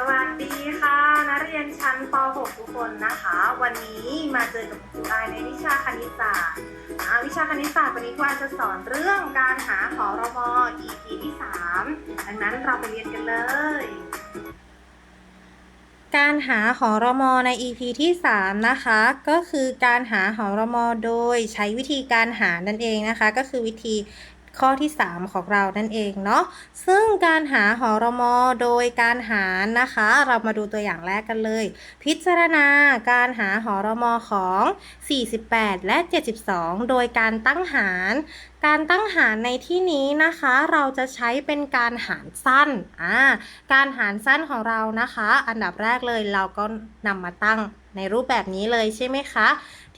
สวัสดีค่ะ นักเรียนชั้นป .6 ทุกคนนะคะ วันนี้มาเจอกับครูอายในวิชาคณิตศาสตร์วิชาคณิตศาสตร์วันนี้ครูอายจะสอนเรื่องการหาหอรม EP ที่ 3 ดังนั้นเราไปเรียนกันเลย การหาหอรมใน EP ที่ 3 นะคะ ก็คือการหาหอรมโดยใช้วิธีการหานั่นเองนะคะ ก็คือวิธี ข้อที่ 3 ของเรานั่นเองเนาะซึ่งการหาหอรมโดยการหารนะคะ เรามาดูตัวอย่างแรกกันเลย พิจารณาการหาหอรมของ 48 และ 72 โดยการตั้งหารการตั้งหารในที่นี้นะคะ เราจะใช้เป็นการหารสั้นอ่าการหารสั้นของเรานะคะ อันดับแรกเลยเราก็นำมาตั้งในรูปแบบนี้เลยใช่ไหมคะ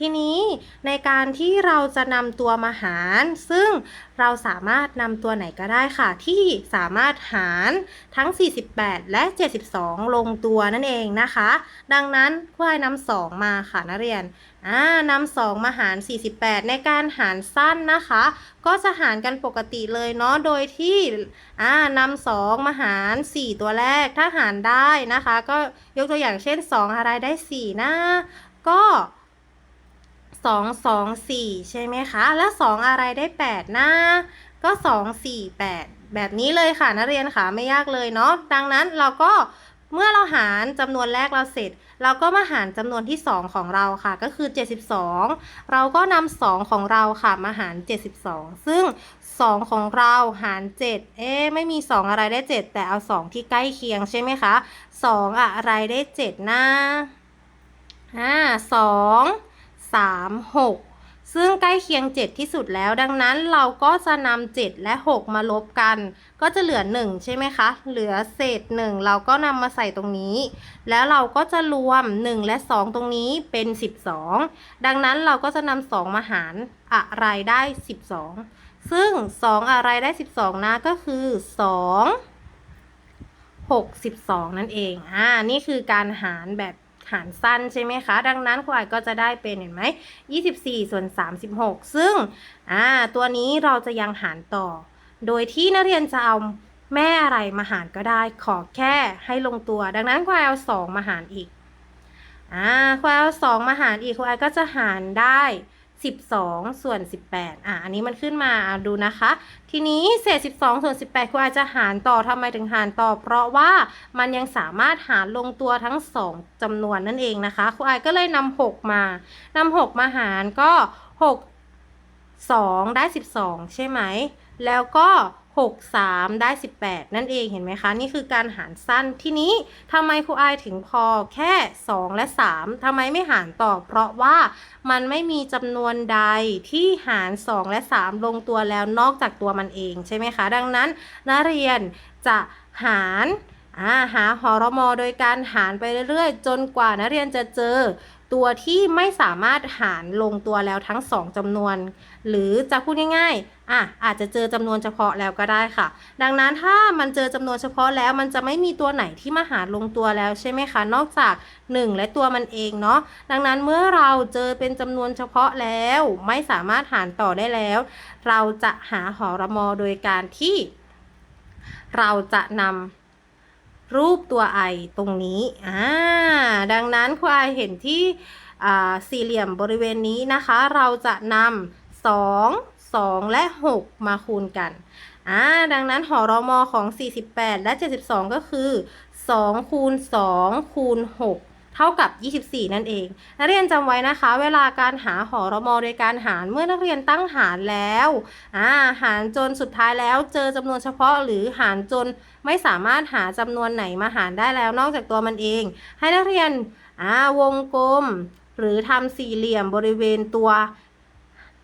ทีนี้ในการที่เราจะนำตัวมาหาร ซึ่งเราสามารถนำตัวไหนก็ได้ค่ะ ที่สามารถหารทั้ง 48 และ 72 ลงตัวนั่นเองนะคะ ดังนั้นควายนำสองมาค่ะนักเรียนอ่านำสองมาหาร 48 ในการหารสั้นนะคะ ก็จะหารกันปกติเลยเนาะโดยที่อ่านำสองมาหาร 4 ตัวแรกถ้าหารได้นะคะ ก็ยกตัวอย่างเช่น 2 อะไรได้ 4 นะ ก็ 2 2 4ใช่ไหมคะ แล้ว2อะไรได้8นะก็2 4 8แปดแบบนี้เลยค่ะนักเรียนค่ะไม่ยากเลยเนาะดังนั้นเราก็เมื่อเราหารจำนวนแรกเราเสร็จ เราก็มาหารจำนวนที่ 2 ของเราค่ะ ก็คือ 72 เราก็นำ2ของเราค่ะมาหาร 72 ซึ่ง 2 ของเราหาร 7 เอ๊ไม่มี 2 อะไรได้ 7 แต่เอา 2 ที่ใกล้เคียงใช่ไหมคะ 2 อะไรได้ 7 นะอ่า2 3 6 ซึ่งใกล้เคียง 7 ที่สุดแล้ว ดังนั้นเราก็จะนำ7และ 6 มาลบกัน ก็จะเหลือ 1 ใช่ไหมคะ เหลือเศษ 1 เราก็นำมาใส่ตรงนี้ แล้วเราก็จะรวม 1 และ 2 ตรงนี้เป็น 12 ดังนั้นเราก็จะนำ2มาหารอะไรได้ 12 ซึ่ง 2 อะไรได้ 12 นะก็คือ 2 62 นั่นเอง อ่า นี่คือการหารแบบ หารสั้นใช่ไหมคะ ดังนั้นครูอ่ายก็จะได้เป็นเห็นไหม24 ส่วน 36 ซึ่งอ่าตัวนี้เราจะยังหารต่อ โดยที่นักเรียนจะเอาแม่อะไรมาหารก็ได้ ขอแค่ให้ลงตัว ดังนั้นครูอ่ายเอา2มาหารอีกอ่าครูอ่ายเอา2มาหารอีกครูอ่ายก็จะหารได้ 12 ส่วน 18 อะ อันนี้มันขึ้นมาดูนะคะ ทีนี้เศษ 12 ส่วน 18ครูอาจจะหารต่อทำไมถึงหารต่อ เพราะว่ามันยังสามารถหารลงตัวทั้ง 2จำนวนนั่นเองนะคะครูอายก็เลยนำ6มานำ6มาหารก็ 6 2 ได้ 12 ใช่ไหม แล้วก็ 6 3 ได้ 18 นั่นเองเห็นไหมคะ นี่คือการหารสั้นที่นี้ทำไมครูอายถึงพอแค่ 2 และ 3ทำไมไม่หารต่อ เพราะว่ามันไม่มีจำนวนใดที่หาร 2 และ 3 ลงตัวแล้วนอกจากตัวมันเองใช่ไหมคะ ดังนั้นนักเรียนจะหารหาหอรมอโดยการหารไปเรื่อยๆ จนกว่านักเรียนจะเจอ ตัวที่ไม่สามารถหารลงตัวแล้วทั้ง 2จำนวน หรือจะพูดง่ายๆอะอาจจะเจอจำนวนเฉพาะแล้วก็ได้ค่ะ ดังนั้นถ้ามันเจอจำนวนเฉพาะแล้วมันจะไม่มีตัวไหนที่มาหารลงตัวแล้วใช่ไหมคะ นอกจาก 1 และตัวมันเองเนาะดังนั้นเมื่อเราเจอเป็นจำนวนเฉพาะแล้ว ไม่สามารถหารต่อได้แล้ว เราจะหาหอรมอโดยการที่ เราจะนำ รูปตัวไอตรงนี้อ่าดังนั้นคุณไอเห็นที่สี่เหลี่ยมบริเวณนี้นะคะ เราจะนำ2 2และ 6 มาคูณกันอ่าดังนั้นหอรมอของ 48 และ 72 ก็คือ 2 คูณ 2 คูณ 6 เท่ากับ 24 นั่นเอง นักเรียนจำไว้นะคะ เวลาการหาหอรมอโดยการหารเมื่อนักเรียนตั้งหารแล้วอ่าหารจนสุดท้ายแล้ว เจอจำนวนเฉพาะหรือหารจนไม่สามารถหาจำนวนไหนมาหารได้แล้วนอกจากตัวมันเอง ให้นักเรียนอ่าวงกลม หรือทำสี่เหลี่ยมบริเวณตัว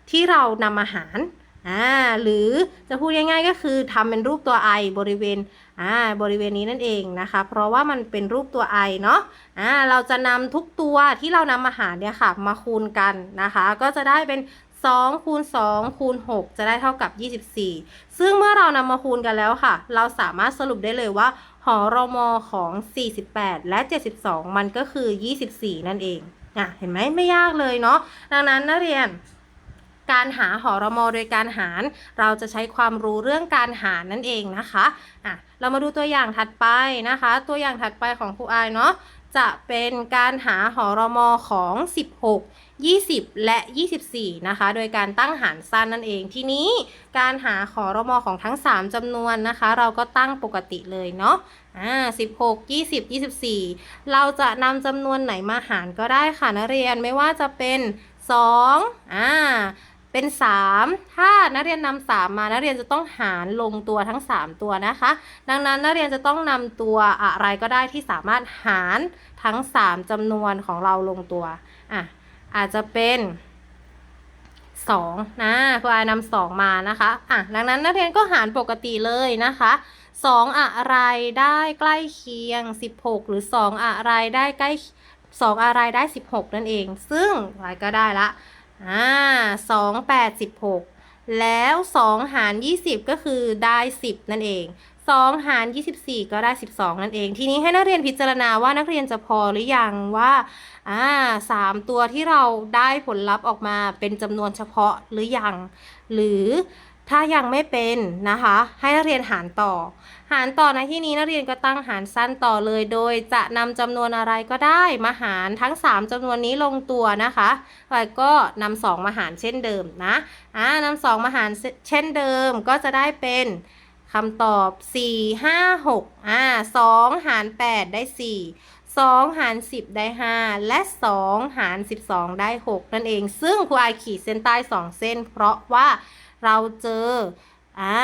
ที่เรานำมาหารอ่าหรือจะพูดง่ายๆก็คือทำเป็นรูปตัว i บริเวณ อ่าบริเวณนี้นั่นเองนะคะ เพราะว่ามันเป็นรูปตัว i เนาะอ่าเราจะนำทุกตัวที่เรานำมาหารเนี่ยค่ะมาคูณกันนะคะ ก็จะได้เป็น2คูณ2คูณ6จะได้เท่ากับ 24 ซึ่งเมื่อเรานำมาคูณกันแล้วค่ะ เราสามารถสรุปได้เลยว่าหอรมอของ 48 และ 72 มันก็คือ 24 นั่นเองอะเห็นไหมไม่ยากเลยเนาะดังนั้นนักเรียน การหาหอรมอโดยการหาร เราจะใช้ความรู้เรื่องการหารนั่นเองนะคะอะเรามาดูตัวอย่างถัดไปนะคะ ตัวอย่างถัดไปของครูอายเนาะจะเป็นการหาหอรมอของ 16 20 และ 24 นะคะ โดยการตั้งหารสั้นนั่นเอง ทีนี้การหาหอรมอของทั้ง 3จำนวนนะคะ เราก็ตั้งปกติเลยเนาะ อ่า 16 20 24 เราจะนำจำนวนไหนมาหารก็ได้ค่ะนักเรียน ไม่ว่าจะเป็น 2 อ่า เป็น 3 ถ้านักเรียนนำ3มานักเรียนจะต้องหารลงตัวทั้ง 3 ตัวนะคะ ดังนั้นนักเรียนจะต้องนำตัวอะไรก็ได้ที่สามารถหารทั้ง 3จำนวนของเราลงตัวอะอาจจะเป็น2นะครูอายนำ2มานะคะอะดังนั้นนักเรียนก็หารปกติเลยนะคะ2อะไรได้ใกล้เคียง 16 หรือ 2 อะไรได้ใกล้2อะไรได้ 16 นั่นเอง ซึ่งอะไรก็ได้ละ อ่า2 8 16แล้ว2หาร20ก็คือได้10นั่นเอง2หาร24ก็ได้12นั่นเอง ทีนี้ให้นักเรียนพิจารณาว่านักเรียนจะพอหรือยังว่าอ่าสามตัวที่เราได้ผลลัพธ์ออกมาเป็นจำนวนเฉพาะหรือยัง หรือ ถ้ายังไม่เป็นนะคะ ให้นักเรียนหารต่อ หารต่อในที่นี้นักเรียนก็ตั้งหารสั้นต่อเลย โดยจะนำจำนวนอะไรก็ได้มาหารทั้ง 3จำนวนนี้ลงตัวนะคะแล้วก็นำ2มาหารเช่นเดิมนะอ่านำ2มาหารเช่นเดิมก็จะได้เป็นคำตอบ 4 5 6อ่า2หาร 8 ได้ 4 2 หาร 10 ได้ 5 และ 2 หาร 12 ได้ 6 นั่นเอง ซึ่งครูอายขีดเส้นใต้ 2 เส้น เพราะว่า เราเจออ่า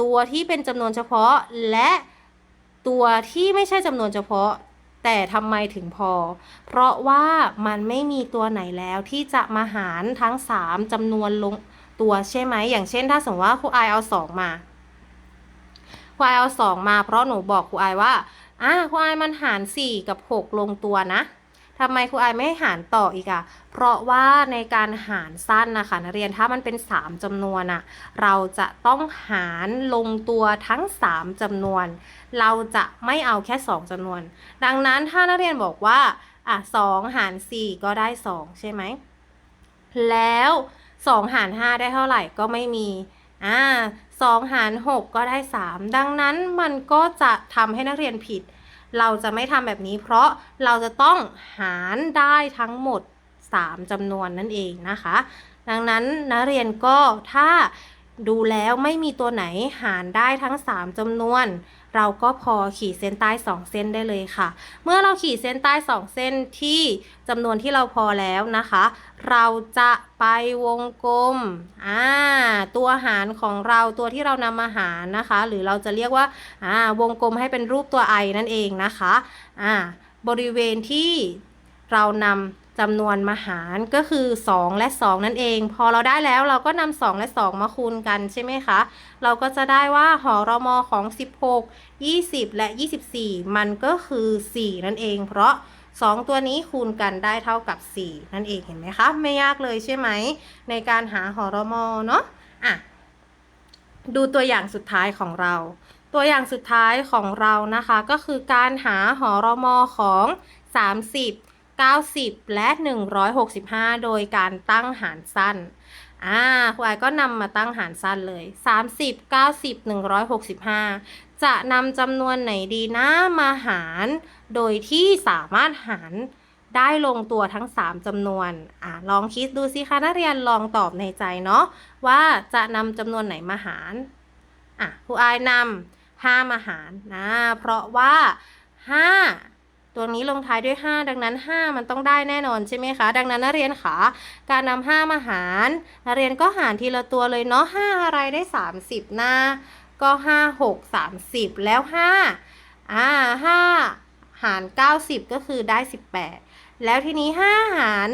ตัวที่เป็นจำนวนเฉพาะและตัวที่ไม่ใช่จำนวนเฉพาะ แต่ทำไมถึงพอ เพราะว่ามันไม่มีตัวไหนแล้วที่จะมาหารทั้ง 3จำนวนลงตัวใช่ไหม อย่างเช่นถ้าสมมติว่าครูอเอา 2 มาครูอเอา 2 มาเพราะหนูบอกครูอว่าอ่าครูอมันหาร 4 กับ 6 ลงตัวนะ ทำไมครูอายไม่ให้หารต่ออีกอะเพราะว่าในการหารสั้นนะคะนักเรียนถ้ามันเป็น 3จำนวนอะเราจะต้องหารลงตัวทั้ง 3จำนวน เราจะไม่เอาแค่ 2จำนวน ดังนั้นถ้านักเรียนบอกว่าอะ2หาร 4 ก็ได้ 2 ใช่ไหม แล้ว 2 หาร 5 ได้เท่าไหร่ก็ไม่มีอ่า2หาร 6 ก็ได้ 3 ดังนั้นมันก็จะทำให้นักเรียนผิด เราจะไม่ทำแบบนี้ เพราะเราจะต้องหารได้ทั้งหมด 3จำนวนนั่นเองนะคะ ดังนั้นนักเรียนก็ถ้าดูแล้วไม่มีตัวไหนหารได้ทั้ง 3จำนวน เราก็พอขีดเส้นใต้ 2 เส้นได้เลยค่ะ เมื่อเราขีดเส้นใต้ 2 เส้นที่จำนวนที่เราพอแล้วนะคะ เราจะไปวงกลมอ่าตัวหารของเราตัวที่เรานำมาหารนะคะ หรือเราจะเรียกว่าอ่าวงกลมให้เป็นรูปตัว i นั่นเองนะคะอ่าบริเวณที่เรานำ จำนวนมาหารก็คือ 2 และ 2 นั่นเอง พอเราได้แล้วเราก็นำ2และ 2 มาคูณกันใช่ไหมคะ เราก็จะได้ว่าหอรมอของ 16 20 และ 24 มันก็คือ 4 นั่นเอง เพราะ 2 ตัวนี้คูณกันได้เท่ากับ 4 นั่นเองเห็นไหมคะ ไม่ยากเลยใช่ไหม ในการหาหอรมอเนาะอะดูตัวอย่างสุดท้ายของเรา ตัวอย่างสุดท้ายของเรานะคะ ก็คือการหาหอรมอของ 30 90 และ 165 โดยการตั้งหารสั้น อ่าครูไอก็นำมาตั้งหารสั้นเลย 30 90 165 จะนำจำนวนไหนดีนะมาหาร โดยที่สามารถหารได้ลงตัวทั้ง 3จำนวน อ่าลองคิดดูสิคะนักเรียนลองตอบในใจเนาะว่าจะนำจำนวนไหนมาหาร อะครูไอนำ5มาหารนะ เพราะว่า 5 ตัวนี้ลงท้ายด้วย 5 ดังนั้น 5 มันต้องได้แน่นอนใช่ไหมคะ ดังนั้นนักเรียนขาการนำ5มาหารนักเรียนก็หารทีละตัวเลยเนาะ5อะไรได้ 30นะก็ 5 6 30 แล้ว 5 อ่า 5 หาร 90 ก็คือได้ 18 แล้วทีนี้ 5 หาร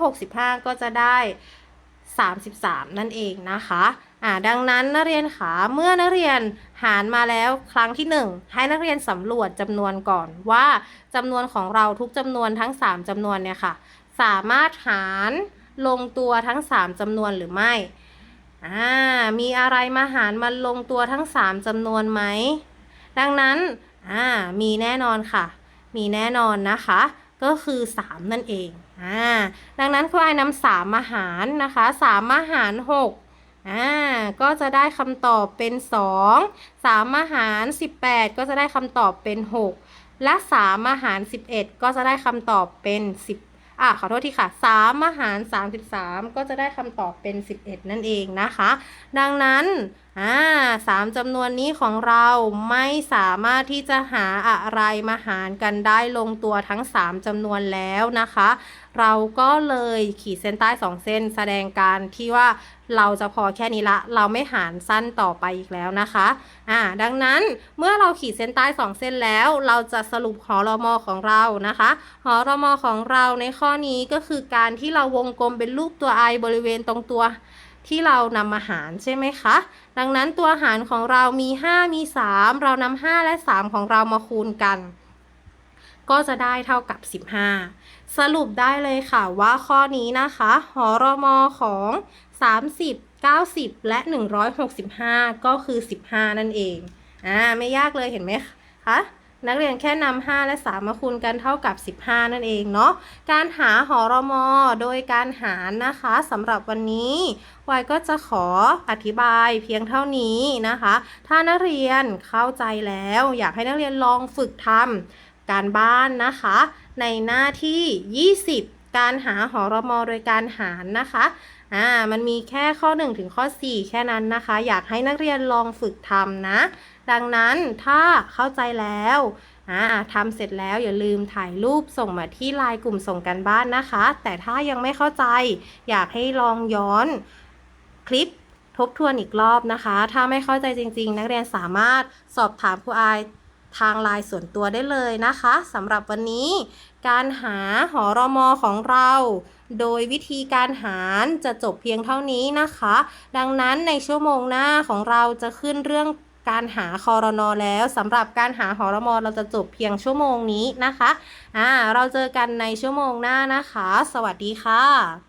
165 ก็จะได้ 33 นั่นเองนะคะ อ่าดังนั้นนักเรียนขาเมื่อนักเรียนหารมาแล้วครั้งที่ 1 ให้นักเรียนสำรวจจำนวนก่อนว่าจำนวนของเราทุกจำนวนทั้ง 3จำนวนเนี่ยค่ะ สามารถหารลงตัวทั้ง 3จำนวนหรือไม่อ่ามีอะไรมาหารมันลงตัวทั้ง 3จำนวนไหมดังนั้นอ่ามีแน่นอนค่ะ มีแน่นอนนะคะ ก็คือ 3 นั่นเองอ่าดังนั้นครูไอนำสามมาหารนะคะสามมาหาร 6 อ่าก็จะได้คำตอบเป็น 2 3มาหาร 18 ก็จะได้คำตอบเป็น 6 และ3มาหาร 11 ก็จะได้คำตอบเป็น 10อ่าขอโทษทีค่ะ3มาหาร 33 ก็จะได้คำตอบเป็น 11 นั่นเองนะคะ ดังนั้น อ่าสามจำนวนนี้ของเราไม่สามารถที่จะหาอะไรมาหารกันได้ลงตัวทั้ง 3จำนวนแล้วนะคะ เราก็เลยขีดเส้นใต้ 2 เส้นแสดงการที่ว่าเราจะพอแค่นี้ละ เราไม่หารสั้นต่อไปอีกแล้วนะคะอ่าดังนั้นเมื่อเราขีดเส้นใต้ 2 เส้นแล้ว เราจะสรุปหอรมอของเรานะคะหอรมอของเราในข้อนี้ก็คือการที่เราวงกลมเป็นรูปตัว i บริเวณตรงตัว ที่เรานำมาหารใช่ไหมคะ ดังนั้นตัวหารของเรามี 5 มี 3 เรานำ5และ 3 ของเรามาคูณกัน ก็จะได้เท่ากับ 15 สรุปได้เลยค่ะว่าข้อนี้นะคะหอรมอของ 30 90 และ 165 ก็คือ 15 นั่นเอง อ่า ไม่ยากเลยเห็นไหมคะ นักเรียนแค่นำ5และ 3 มาคูณกันเท่ากับ 15 นั่นเองเนาะ การหาหอรมอโดยการหารนะคะสำหรับวันนี้วายก็จะขออธิบายเพียงเท่านี้นะคะ ถ้านักเรียนเข้าใจแล้ว อยากให้นักเรียนลองฝึกทำการบ้านนะคะ ในหน้าที่ 20 การหาหอรมอโดยการหารนะคะอ่ามันมีแค่ข้อ 1 ถึงข้อ 4 แค่นั้นนะคะ อยากให้นักเรียนลองฝึกทำนะ ดังนั้นถ้าเข้าใจแล้วอ่าทำเสร็จแล้วอย่าลืมถ่ายรูปส่งมาที่ไลน์กลุ่มส่งกันบ้านนะคะ แต่ถ้ายังไม่เข้าใจ อยากให้ลองย้อนคลิปทบทวนอีกรอบนะคะ ถ้าไม่เข้าใจจริง ๆ นักเรียนสามารถสอบถามครูอาย ทางไลน์ส่วนตัวได้เลยนะคะสำหรับวันนี้ การหาหอรอมอของเรา โดยวิธีการหารจะจบเพียงเท่านี้นะคะ ดังนั้นในชั่วโมงหน้าของเราจะขึ้นเรื่องการหาคอรนอแล้วสำหรับการหาหอรมอเราจะจบเพียงชั่วโมงนี้นะคะอ่าเราเจอกันในชั่วโมงหน้านะคะ สวัสดีค่ะ